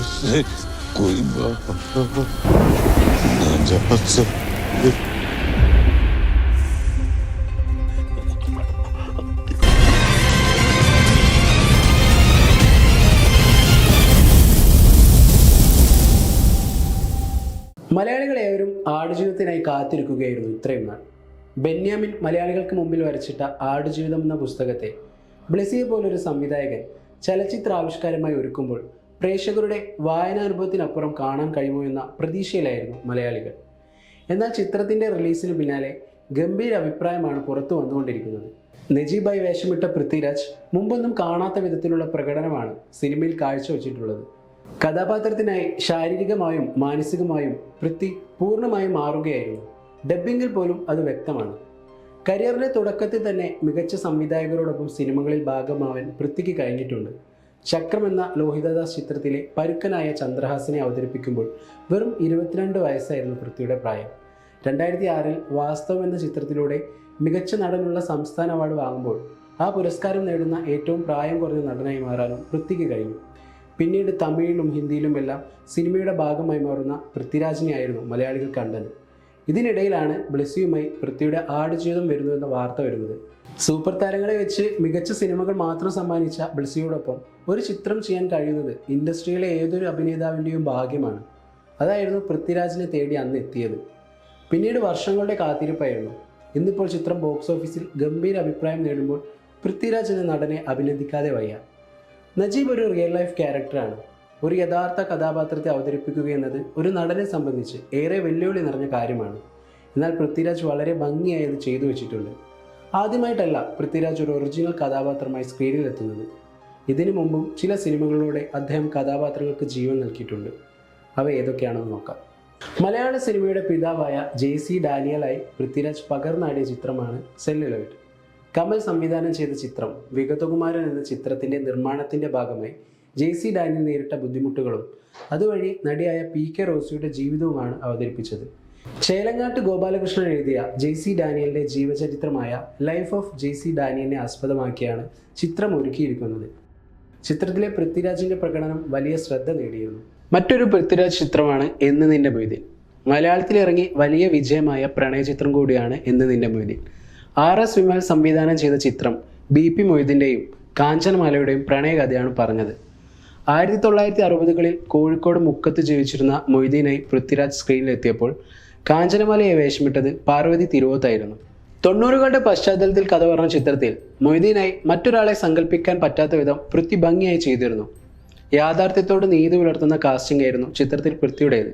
Serce kuyma. Nacası. മലയാളികൾ ഏവരും ആടുജീവിതത്തിനായി കാത്തിരിക്കുകയായിരുന്നു ഇത്രയും നാൾ ബെന്യാമിൻ മലയാളികൾക്ക് മുമ്പിൽ വരച്ചിട്ട ആടുജീവിതം എന്ന പുസ്തകത്തെ ബ്ലസിയെ പോലൊരു സംവിധായകൻ ചലച്ചിത്ര ആവിഷ്കാരമായി ഒരുക്കുമ്പോൾ പ്രേക്ഷകരുടെ വായനാനുഭവത്തിനപ്പുറം കാണാൻ കഴിയുമോ എന്ന പ്രതീക്ഷയിലായിരുന്നു മലയാളികൾ. എന്നാൽ ചിത്രത്തിന്റെ റിലീസിന് പിന്നാലെ ഗംഭീര അഭിപ്രായമാണ് പുറത്തു വന്നുകൊണ്ടിരിക്കുന്നത്. നജീബായി വേഷമിട്ട പൃഥ്വിരാജ് മുമ്പൊന്നും കാണാത്ത വിധത്തിലുള്ള പ്രകടനമാണ് സിനിമയിൽ കാഴ്ചവെച്ചിട്ടുള്ളത്. കഥാപാത്രത്തിനായി ശാരീരികമായും മാനസികമായും പൃഥ്വി പൂർണമായും മാറുകയായിരുന്നു. ഡബ്ബിങ്ങിൽ പോലും അത് വ്യക്തമാണ്. കരിയറിന്റെ തുടക്കത്തിൽ തന്നെ മികച്ച സംവിധായകരോടൊപ്പം സിനിമകളിൽ ഭാഗമാവാൻ പൃഥ്വിക്ക് കഴിഞ്ഞിട്ടുണ്ട്. ചക്രം എന്ന ലോഹിതദാസ് ചിത്രത്തിലെ പരുക്കനായ ചന്ദ്രഹാസനെ അവതരിപ്പിക്കുമ്പോൾ വെറും ഇരുപത്തിരണ്ട് വയസ്സായിരുന്നു പൃഥ്വിയുടെ പ്രായം. രണ്ടായിരത്തി ആറിൽ വാസ്തവം എന്ന ചിത്രത്തിലൂടെ മികച്ച നടനുള്ള സംസ്ഥാന അവാർഡ് വാങ്ങുമ്പോൾ ആ പുരസ്കാരം നേടുന്ന ഏറ്റവും പ്രായം കുറഞ്ഞ നടനായി മാറാനും പൃഥ്വിക്ക് കഴിഞ്ഞു. പിന്നീട് തമിഴിലും ഹിന്ദിയിലുമെല്ലാം സിനിമയുടെ ഭാഗമായി മാറുന്ന പൃഥ്വിരാജിനെയായിരുന്നു മലയാളികൾ കണ്ടത്. ഇതിനിടയിലാണ് ബ്ലെസ്സിയുമായി പൃഥ്വിയുടെ ആടുജീവിതം വരുന്നുവെന്ന വാർത്ത വരുന്നത്. സൂപ്പർ താരങ്ങളെ വെച്ച് മികച്ച സിനിമകൾ മാത്രം സമ്മാനിച്ച ബ്ലെസ്സിയോടൊപ്പം ഒരു ചിത്രം ചെയ്യാൻ കഴിയുന്നത് ഇൻഡസ്ട്രിയിലെ ഏതൊരു അഭിനേതാവിന്റെയും ഭാഗ്യമാണ്. അതായിരുന്നു പൃഥ്വിരാജിനെ തേടി അന്ന് എത്തിയത്. പിന്നീട് വർഷങ്ങളുടെ കാത്തിരിപ്പായിരുന്നു. ഇന്നിപ്പോൾ ചിത്രം ബോക്സ് ഓഫീസിൽ ഗംഭീര അഭിപ്രായം നേടുമ്പോൾ പൃഥ്വിരാജ് എന്ന നടനെ അഭിനന്ദിക്കാതെ വയ്യ. നജീബ് ഒരു റിയൽ ലൈഫ് ക്യാരക്ടറാണ് ഒരു യഥാർത്ഥ കഥാപാത്രത്തെ അവതരിപ്പിക്കുക എന്നത് ഒരു നടനെ സംബന്ധിച്ച് ഏറെ വെല്ലുവിളി നിറഞ്ഞ കാര്യമാണ്. എന്നാൽ പൃഥ്വിരാജ് വളരെ ഭംഗിയായി അത് ചെയ്തു വെച്ചിട്ടുണ്ട്. ആദ്യമായിട്ടല്ല പൃഥ്വിരാജ് ഒരു ഒറിജിനൽ കഥാപാത്രമായി സ്ക്രീനിൽ എത്തുന്നത്. ഇതിനു മുമ്പും ചില സിനിമകളിലൂടെ അദ്ദേഹം കഥാപാത്രങ്ങൾക്ക് ജീവൻ നൽകിയിട്ടുണ്ട്. അവ ഏതൊക്കെയാണെന്ന് നോക്കാം. മലയാള സിനിമയുടെ പിതാവായ ജെ സി ഡാനിയലായി പൃഥ്വിരാജ് പകർന്നാടിയ ചിത്രമാണ് സെല്ലുലോയിഡ്. കമൽ സംവിധാനം ചെയ്ത ചിത്രം വിഗതകുമാരൻ എന്ന ചിത്രത്തിന്റെ നിർമ്മാണത്തിന്റെ ഭാഗമായി ജെ സി ഡാനിയൽ നേരിട്ട ബുദ്ധിമുട്ടുകളും അതുവഴി നടിയായ പി കെ റോസിയുടെ ജീവിതവുമാണ് അവതരിപ്പിച്ചത്. ചേലങ്ങാട്ട് ഗോപാലകൃഷ്ണൻ എഴുതിയ ജെ സി ഡാനിയലിന്റെ ജീവചരിത്രമായ ലൈഫ് ഓഫ് ജെ സി ഡാനിയലിനെ ആസ്പദമാക്കിയാണ് ചിത്രം ഒരുക്കിയിരിക്കുന്നത്. ചിത്രത്തിലെ പൃഥ്വിരാജിന്റെ പ്രകടനം വലിയ ശ്രദ്ധ നേടിയിരുന്നു. മറ്റൊരു പൃഥ്വിരാജ് ചിത്രമാണ് എന്ന് നിന്റെ മൊയ്തീൻ. മലയാളത്തിൽ ഇറങ്ങി വലിയ വിജയമായ പ്രണയ ചിത്രം കൂടിയാണ് എന്ന് നിന്റെ മൊയ്തീൻ. ആർ എസ് വിമൽ സംവിധാനം ചെയ്ത ചിത്രം ബി പി മൊയ്തീന്റെയും കാഞ്ചനമാലയുടെയും പ്രണയകഥയാണ് പറഞ്ഞത്. ആയിരത്തി തൊള്ളായിരത്തി അറുപതുകളിൽ കോഴിക്കോട് മുക്കത്ത് ജീവിച്ചിരുന്ന മൊയ്തീനായി പൃഥ്വിരാജ് സ്ക്രീനിലെത്തിയപ്പോൾ കാഞ്ചനമാലയെ വേഷമിട്ടത് പാർവതി തിരുവോത്തായിരുന്നു. തൊണ്ണൂറുകളുടെ പശ്ചാത്തലത്തിൽ കഥ പറഞ്ഞ ചിത്രത്തിൽ മൊയ്തീനായി മറ്റൊരാളെ സങ്കല്പിക്കാൻ പറ്റാത്ത വിധം പൃഥ്വി ഭംഗിയായി ചെയ്തിരുന്നു. യാഥാർത്ഥ്യത്തോട് നീതി പുലർത്തുന്ന കാസ്റ്റിംഗ് ആയിരുന്നു ചിത്രത്തിൽ പൃഥ്വിയുടേത്.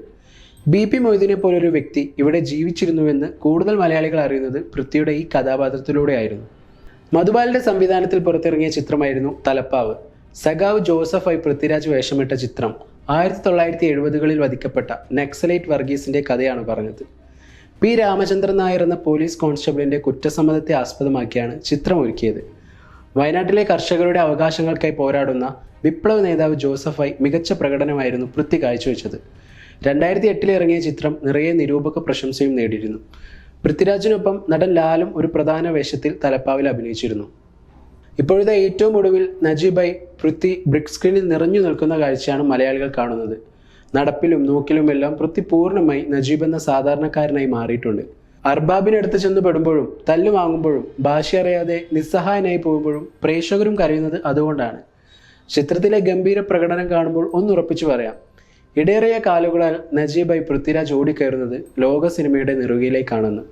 ബി പി മൊയ്തീനെ പോലൊരു വ്യക്തി ഇവിടെ ജീവിച്ചിരുന്നുവെന്ന് കൂടുതൽ മലയാളികൾ അറിയുന്നത് പൃഥ്വിയുടെ ഈ കഥാപാത്രത്തിലൂടെയായിരുന്നു. മധുബാലിന്റെ സംവിധാനത്തിൽ പുറത്തിറങ്ങിയ ചിത്രമായിരുന്നു തലപ്പാവ്. സഖാവ് ജോസഫായി പൃഥ്വിരാജ് വേഷമിട്ട ചിത്രം ആയിരത്തി തൊള്ളായിരത്തി എഴുപതുകളിൽ വധിക്കപ്പെട്ട നക്സലൈറ്റ് വർഗീസിന്റെ കഥയാണ് പറഞ്ഞത്. പി. രാമചന്ദ്രൻ നായർ എന്ന പോലീസ് കോൺസ്റ്റബിളിന്റെ കുറ്റസമ്മതത്തെ ആസ്പദമാക്കിയാണ് ചിത്രം ഒരുക്കിയത്. വയനാട്ടിലെ കർഷകരുടെ അവകാശങ്ങൾക്കായി പോരാടുന്ന വിപ്ലവ നേതാവ് ജോസഫായി മികച്ച പ്രകടനമായിരുന്നു പൃഥ്വി കാഴ്ചവെച്ചത്. രണ്ടായിരത്തി എട്ടിൽ ഇറങ്ങിയ ചിത്രം നിറയെ നിരൂപക പ്രശംസയും നേടിയിരുന്നു. പൃഥ്വിരാജിനൊപ്പം നടൻ ലാലും ഒരു പ്രധാന വേഷത്തിൽ തലപ്പാവിൽ അഭിനയിച്ചിരുന്നു. ഇപ്പോഴത്തെ ഏറ്റവും ഒടുവിൽ നജീബായി പൃഥ്വി ബ്രിക് സ്ക്രീനിൽ നിറഞ്ഞു നിൽക്കുന്ന കാഴ്ചയാണ് മലയാളികൾ കാണുന്നത്. നടപ്പിലും നോക്കിലുമെല്ലാം പൃഥ്വി പൂർണമായി നജീബ് എന്ന സാധാരണക്കാരനായി മാറിയിട്ടുണ്ട്. അർബാബിനടുത്ത് ചെന്ന് പെടുമ്പോഴും തല്ലു വാങ്ങുമ്പോഴും ഭാഷ അറിയാതെ നിസ്സഹായനായി പോകുമ്പോഴും പ്രേക്ഷകരും കരയുന്നത് അതുകൊണ്ടാണ്. ചിത്രത്തിലെ ഗംഭീര പ്രകടനം കാണുമ്പോൾ ഒന്നുറപ്പിച്ചു പറയാം. ഇടേറിയ കാലുകളാൽ നജീബായി പൃഥ്വിരാജ് ഓടിക്കയറുന്നത് ലോക സിനിമയുടെ നെറുകയിലേക്കാണെന്ന്.